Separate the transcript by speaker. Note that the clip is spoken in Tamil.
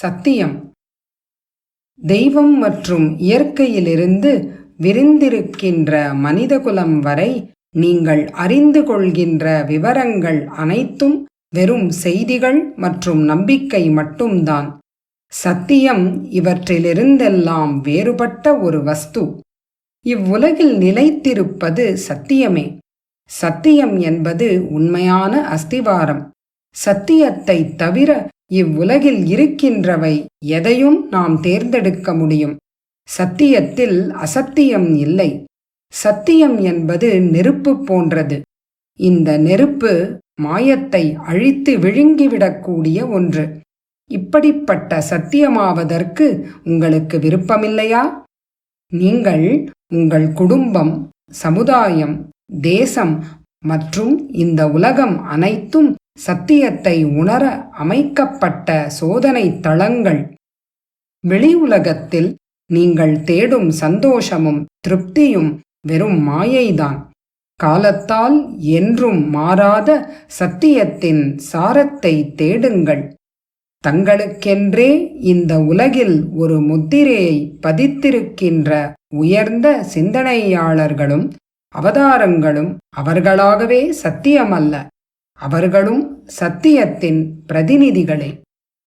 Speaker 1: சத்தியம். தெய்வம் மற்றும் இயற்கையிலிருந்து விரிந்திருக்கின்ற மனிதகுலம் வரை நீங்கள் அறிந்து கொள்கின்ற விவரங்கள் அனைத்தும் வெறும் செய்திகள் மற்றும் நம்பிக்கை மட்டும்தான். சத்தியம் இவற்றிலிருந்தெல்லாம் வேறுபட்ட ஒரு வஸ்து. இவ்வுலகில் நிலைத்திருப்பது சத்தியமே. சத்தியம் என்பது உண்மையான அஸ்திவாரம். சத்தியத்தை தவிர இவ்வுலகில் இருக்கின்றவை எதையும் நாம் தேர்ந்தெடுக்க முடியும். சத்தியத்தில் அசத்தியம் இல்லை. சத்தியம் என்பது நெருப்பு போன்றது. இந்த நெருப்பு மாயத்தை அழித்து விழுங்கிவிடக்கூடிய ஒன்று. இப்படிப்பட்ட சத்தியமாவதற்கு உங்களுக்கு விருப்பமில்லையா? நீங்கள் உங்கள் குடும்பம் சமுதாயம் தேசம் மற்றும் இந்த உலகம் அனைத்தும் சத்தியத்தை உணர அமைக்கப்பட்ட சோதனை தளங்கள். வெளி உலகத்தில் நீங்கள் தேடும் சந்தோஷமும் திருப்தியும் வெறும் மாயைதான். காலத்தால் என்றும் மாறாத சத்தியத்தின் சாரத்தை தேடுங்கள். தங்களுக்கென்றே இந்த உலகில் ஒரு முத்திரையை பதித்திருக்கின்ற உயர்ந்த சிந்தனையாளர்களும் அவதாரங்களும் அவர்களாகவே சத்தியமல்ல. அவர்களும் சத்தியத்தின் பிரதிநிதிகளே.